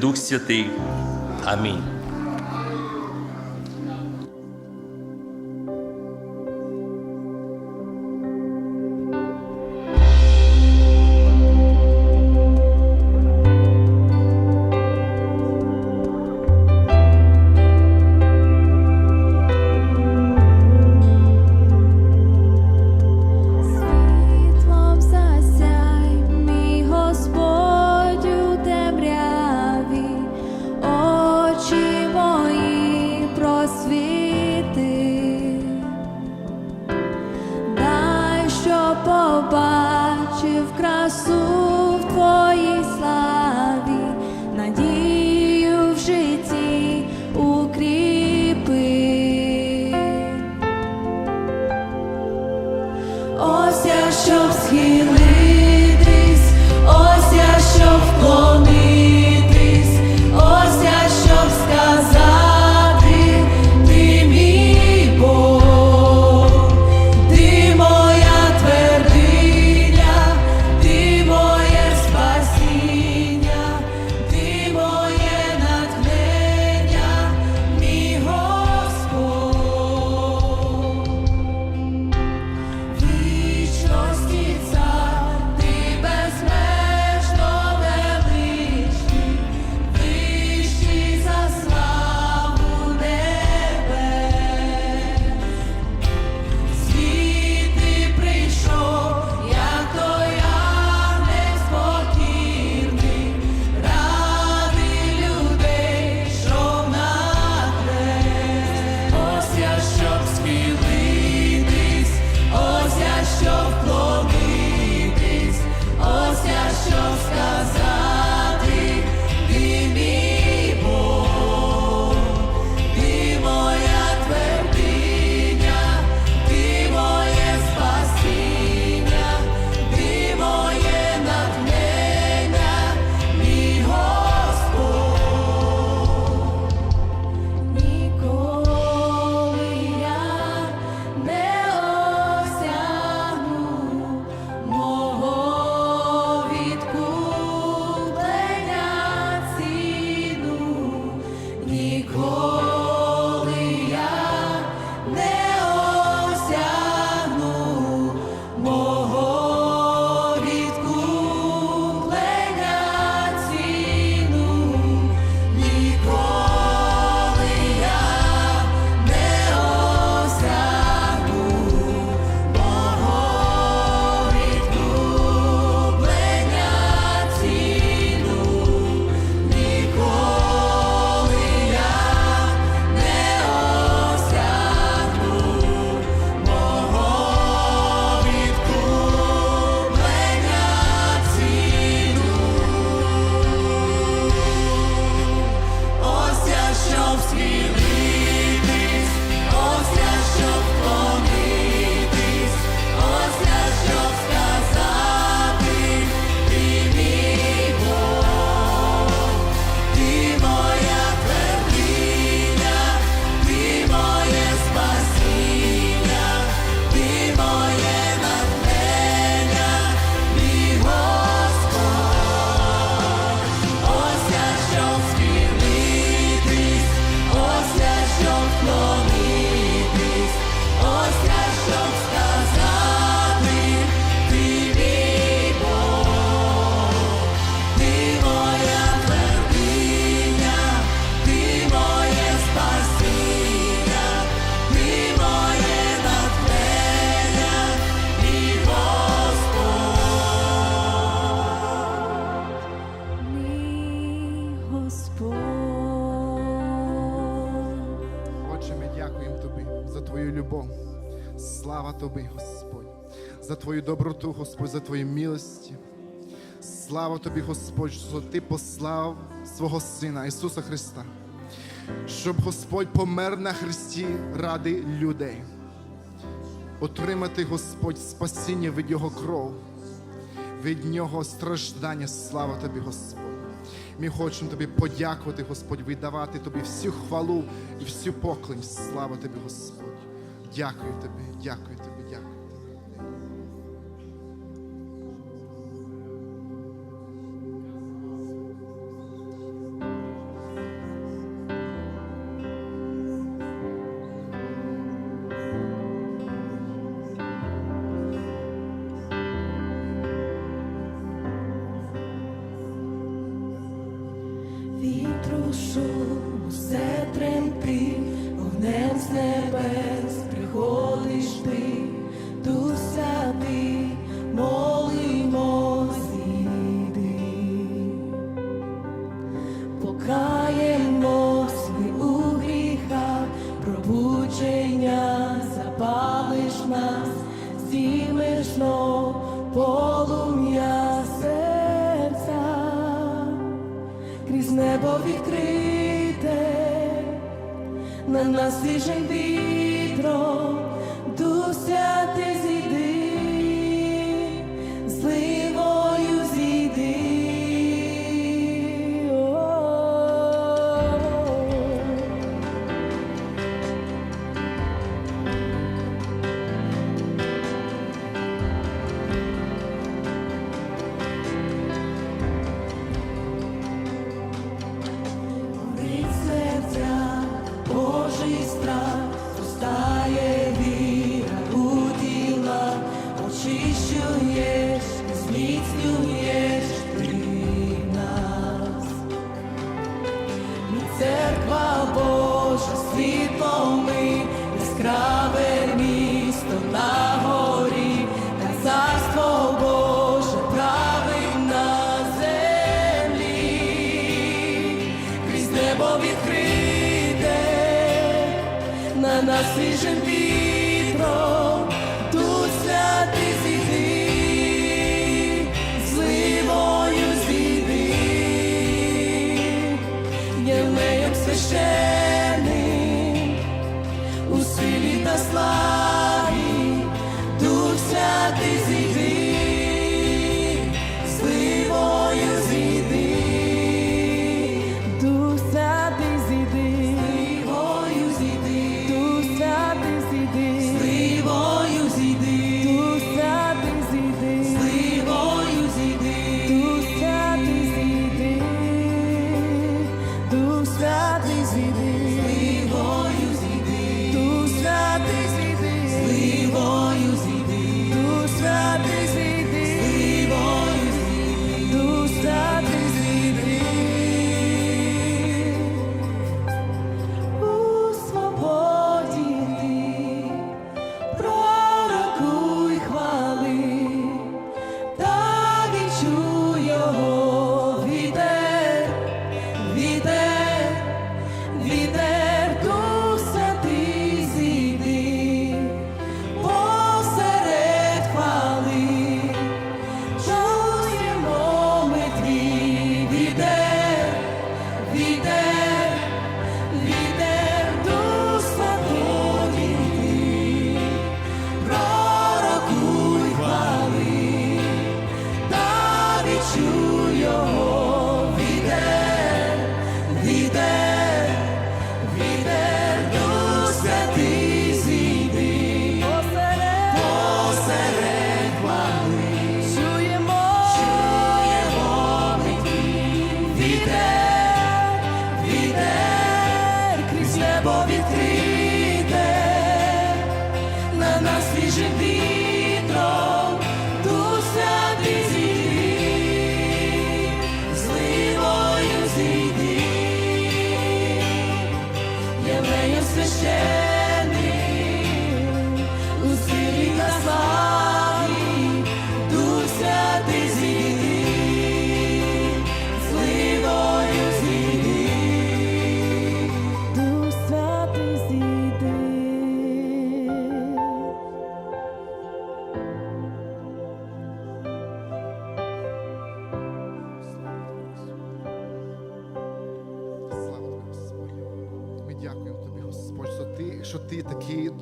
Дух Святий. Амінь. Отче, ми дякуємо Тобі за Твою любов. Слава Тобі, Господь, за Твою доброту, Господь, за Твої милості. Слава Тобі, Господь, що Ти послав свого Сина Ісуса Христа, щоб Господь помер на Христі ради людей, отримати Господь спасіння від Його кров, від Нього страждання. Слава Тобі, Господь. Ми хочемо тобі подякувати, Господь, віддавати тобі всю хвалу і всю поклонь. Слава тобі, Господь. Дякую тобі, дякую тобі. свіжим вітром, тут святи зійди, зливою зійди, євнеєм священним у силі та славі.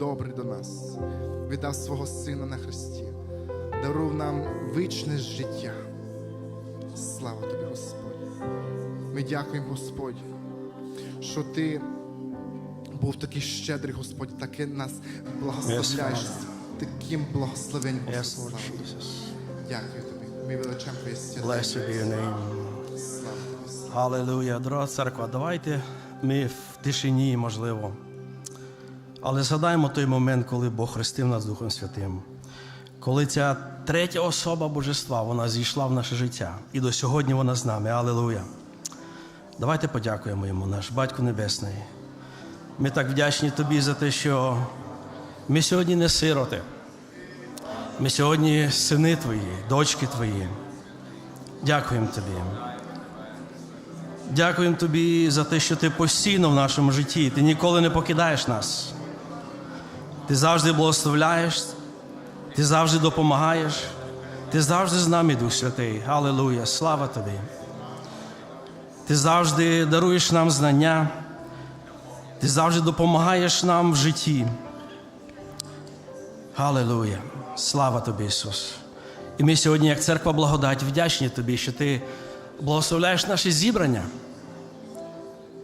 добрий до нас, віддав свого Сина на Христі, дарув нам вічне життя. Слава тобі, Господь! Ми дякуємо, Господь, що Ти був такий щедрий, Господь, таки нас благословляєш таким благословенням. Дякую тобі. Ми величаємо Твоє свято. Аллилуйя, дорога церква, давайте ми в тишині, можливо. Але згадаємо той момент, коли Бог хрестив нас Духом Святим, коли ця третя особа Божества вона зійшла в наше життя. І до сьогодні вона з нами. Алілуя! Давайте подякуємо йому, наш Батько Небесний. Ми так вдячні тобі за те, що ми сьогодні не сироти. Ми сьогодні сини твої, дочки твої. Дякуємо тобі. Дякуємо тобі за те, що ти постійно в нашому житті. Ти ніколи не покидаєш нас. Ти завжди благословляєш, ти завжди допомагаєш, ти завжди з нами, Дух Святий. Аллилуйя, слава тобі. Ти завжди даруєш нам знання, ти завжди допомагаєш нам в житті. Аллилуйя, слава тобі, Ісус. І ми сьогодні, як церква благодать, вдячні тобі, що ти благословляєш наші зібрання,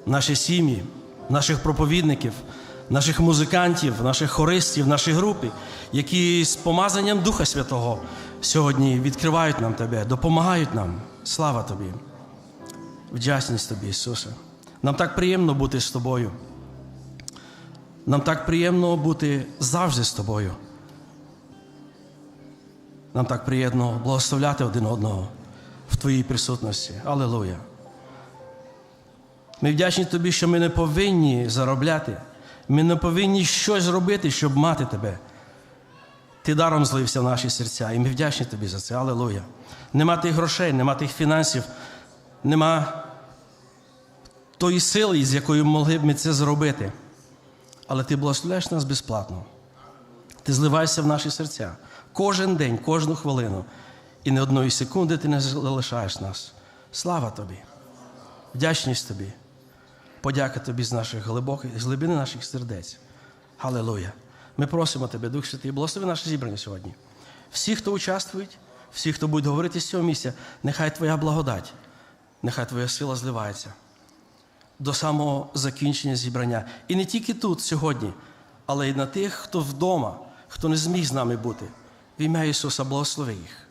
наші сім'ї, наших проповідників, наших музикантів, наших хористів, наші групи, які з помазанням Духа Святого сьогодні відкривають нам Тебе, допомагають нам. Слава Тобі. Вдячність Тобі, Ісусе. Нам так приємно бути з Тобою. Нам так приємно бути завжди з Тобою. Нам так приємно благословляти один одного в Твоїй присутності. Аллилуйя. Ми вдячні Тобі, що ми не повинні заробляти. Ми не повинні щось робити, щоб мати Тебе. Ти даром злився в наші серця, і ми вдячні Тобі за це. Аллилуйя. Нема тих грошей, нема тих фінансів, нема тої сили, з якою могли б ми це зробити. Але ти благословляєш нас безплатно. Ти зливаєшся в наші серця кожен день, кожну хвилину. І не одної секунди ти не залишаєш нас. Слава тобі! Вдячність тобі. Подяка тобі з наших глибоких, з глибини наших сердець. Халилуя! Ми просимо тебе, Дух Святий, благослови наше зібрання сьогодні. Всі, хто участвують, всі, хто буде говорити з цього місця, нехай Твоя благодать, нехай Твоя сила зливається до самого закінчення зібрання. І не тільки тут сьогодні, але й на тих, хто вдома, хто не зміг з нами бути. В ім'я Ісуса благослови їх.